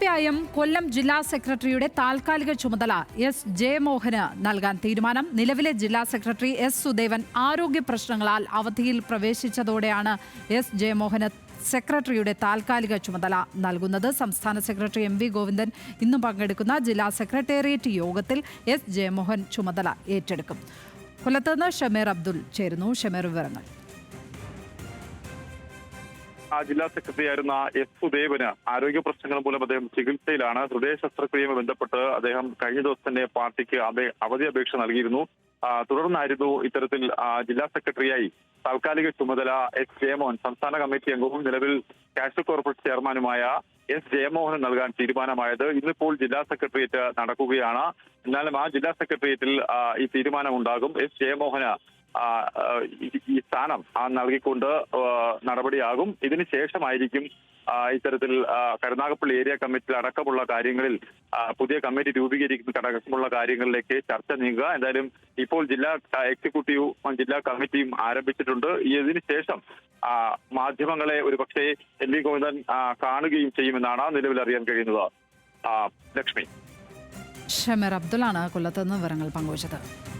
P M കൊല്ലം ജില്ലാ സെക്രട്ടറിയുടെ താൽക്കാലിക ചുമതല എസ് ജയമോഹന് നൽകാൻ തീരുമാനം. നിലവിലെ ജില്ലാ സെക്രട്ടറി എസ് സുദേവൻ ആരോഗ്യ പ്രശ്നങ്ങളാൽ അവധിയിൽ പ്രവേശിച്ചതോടെയാണ് എസ് ജയമോഹന് സെക്രട്ടറിയുടെ താൽക്കാലിക ചുമതല നൽകുന്നത്. സംസ്ഥാന സെക്രട്ടറി എം വി ഗോവിന്ദൻ ഇന്ന് പങ്കെടുക്കുന്ന ജില്ലാ സെക്രട്ടേറിയറ്റ് യോഗത്തിൽ എസ് ജയമോഹൻ ചുമതല ഏറ്റെടുക്കും. കൊല്ലത്തുനിന്ന് ഷമീർ അബ്ദുൾ ചേരുന്നു. ഷമീർ വിവരങ്ങൾ. ജില്ലാ സെക്രട്ടറി ആയിരുന്ന എസ് സുദേവന് ആരോഗ്യ പ്രശ്നങ്ങൾ മൂലം അദ്ദേഹം ചികിത്സയിലാണ്. ഹൃദയ ശസ്ത്രക്രിയയുമായി ബന്ധപ്പെട്ട് അദ്ദേഹം കഴിഞ്ഞ ദിവസം തന്നെ പാർട്ടിക്ക് അവധി അപേക്ഷ നൽകിയിരുന്നു. തുടർന്നായിരുന്നു ഇത്തരത്തിൽ ജില്ലാ സെക്രട്ടറിയായി താൽക്കാലിക ചുമതല എസ് ജയമോഹൻ സംസ്ഥാന കമ്മിറ്റി അംഗവും നിലവിൽ കാഷ് കോർപ്പറേറ്റ് ചെയർമാനുമായ എസ് ജയമോഹൻ നൽകാൻ തീരുമാനമായത്. ഇന്നിപ്പോൾ ജില്ലാ സെക്രട്ടേറിയറ്റ് നടക്കുകയാണ്. എന്നാലും ആ ജില്ലാ സെക്രട്ടേറിയറ്റിൽ ഈ തീരുമാനമുണ്ടാകും. എസ് ജയമോഹന് ഈ- സ്ഥാനം നൽകിക്കൊണ്ട് നടപടിയാകും. ഇതിനു ശേഷമായിരിക്കും ആ, ഇത്തരത്തിൽ കരുനാഗപ്പള്ളി ഏരിയ കമ്മിറ്റി അടക്കമുള്ള കാര്യങ്ങളിൽ പുതിയ കമ്മിറ്റി രൂപീകരിക്കുന്ന അടക്കമുള്ള കാര്യങ്ങളിലേക്ക് ചർച്ച നീങ്ങുക. എന്തായാലും ഇപ്പോൾ ജില്ലാ എക്സിക്യൂട്ടീവ് ജില്ലാ കമ്മിറ്റിയും ആരംഭിച്ചിട്ടുണ്ട്. ഇതിനുശേഷം മാധ്യമങ്ങളെ മാധ്യമങ്ങളെ ഒരുപക്ഷെ എൽ വി ഗോവിന്ദൻ കാണുകയും ചെയ്യുമെന്നാണ് നിലവിൽ അറിയാൻ കഴിയുന്നത്. ലക്ഷ്മി. ഷമീർ അബ്ദുള്ളാണ് കൊല്ലത്ത് നിന്ന് വിവരങ്ങൾ പങ്കുവച്ചത്.